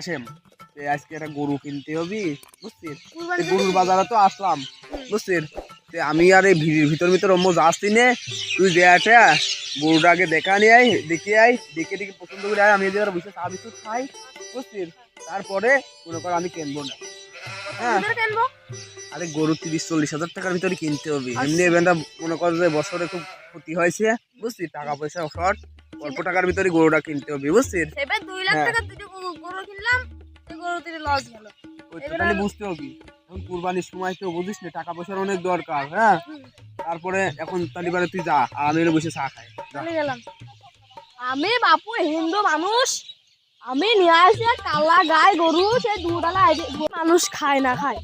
আসেম আজকে একটা গরু কিনতে হবি বুঝছিস? গরুর বাজারে তো আসলাম বুঝছিস? আমি আর এই ভিড়ের ভিতর ভিতর অম্ম যাচ্ছি নে তুই দেয়াটা গরুটা আগে দেখা নিয়ে আয় দেখে আয় দেখে দেখে পছন্দ করে আয় আমি এদের বসে চা বিস্কুট খাই বুঝছিস? তারপরে মনে কর আমি কিনবো না। হ্যাঁ। আরে গরু তিরিশ চল্লিশ হাজার টাকার ভিতরে কিনতে হবে। আচ্ছা। এমনি এবার মনে কর যে বছরে খুব ক্ষতি হয়েছে বুঝছিস? টাকা পয়সা শর্ট অল্প টাকার ভিতরে গরুটা কিনতে হবে বুঝছিস? দুই লাখ হ্যাঁ। টাকা গরু- কিনলাম গরু থেকে লস গেল। তাহলে আমি- বুঝতে হবে এখন কুরবানির সময় তো বুঝিস না টাকা পয়সার অনেক দরকার হ্যাঁ? তারপরে এখন তাহলে এবারে তুই যা আর আমি বসে চা খাই। চলে গেলাম। আমি বাপু হিন্দু মানুষ আমি নিয়ে আসি কালা গায়ে গরু সে দুডালা মানুষ খায় না খায়।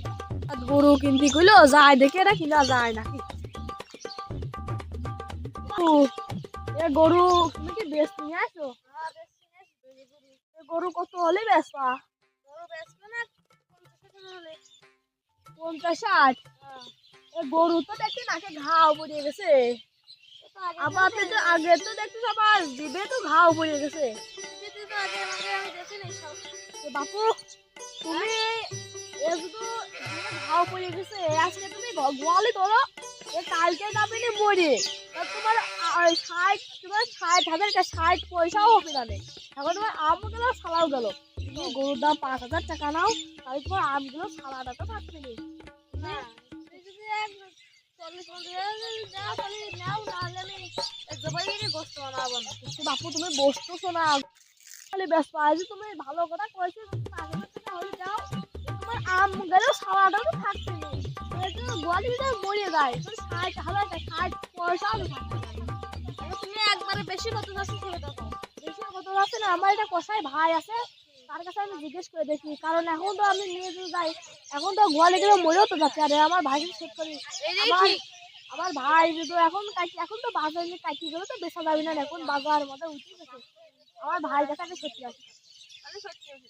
গরু কিনতে কইলো যায় দেখে এটা কিনা যায় নাকি এ গরু তুমি কি বেশ নিয়ে আসো? গরু কত হলে বেচবা? পঞ্চাশ ষাট এ গরু তো দেখছি নাকে ঘাও পড়ে গেছে। আবার তো আগে তো দেখছি সবার জিভে তো ঘাও পড়ে গেছে। বাপু তুমি ঘাও পড়ে গেছে আজকে তুমি গোয়ালি করো কালকে যাবে নি মরে তোমার ষাট তোমার ষাট হাজার ষাট পয়সাও হবে না এখন তোমার আম গেল সালাও গেল। তুমি গরুর দাম পাঁচ হাজার টাকা নাও তাহলে তোমার আমগুলো সালাটা তো থাকবে নি তো বাপু তুমি বসতেছো না তাহলে ব্যস্ত আজ তুমি ভালো কথা কয়েছো তোমার আম গেলেও সালাটাও তো থাকছে না গোয়ালি যদি মরে যায়। তো ষাট হাজার ষাট পয়সাও তো থাকছে না। তুমি একবারে বেশি কত যাচ্ছে ছেড়ে দেখো। বেশি কত যাচ্ছে না আমার এটা কষাই ভাই আছে তার কাছে আমি জিজ্ঞেস করে দেখি। কারণ এখন তো আমি নিয়ে যদি যাই এখন তো গোয়ালে গেলে মরেও তো যাচ্ছে। আরে আমার ভাইকে সেট করি আমার আমার ভাই যদি এখন কাটি এখন তো বাজার কাটি গেলে তো বেচা যাবে না এখন বাজার মধ্যে উঠে গেছে। আমার ভাই কাছে আমি সত্যি আছে। সত্যি আছি।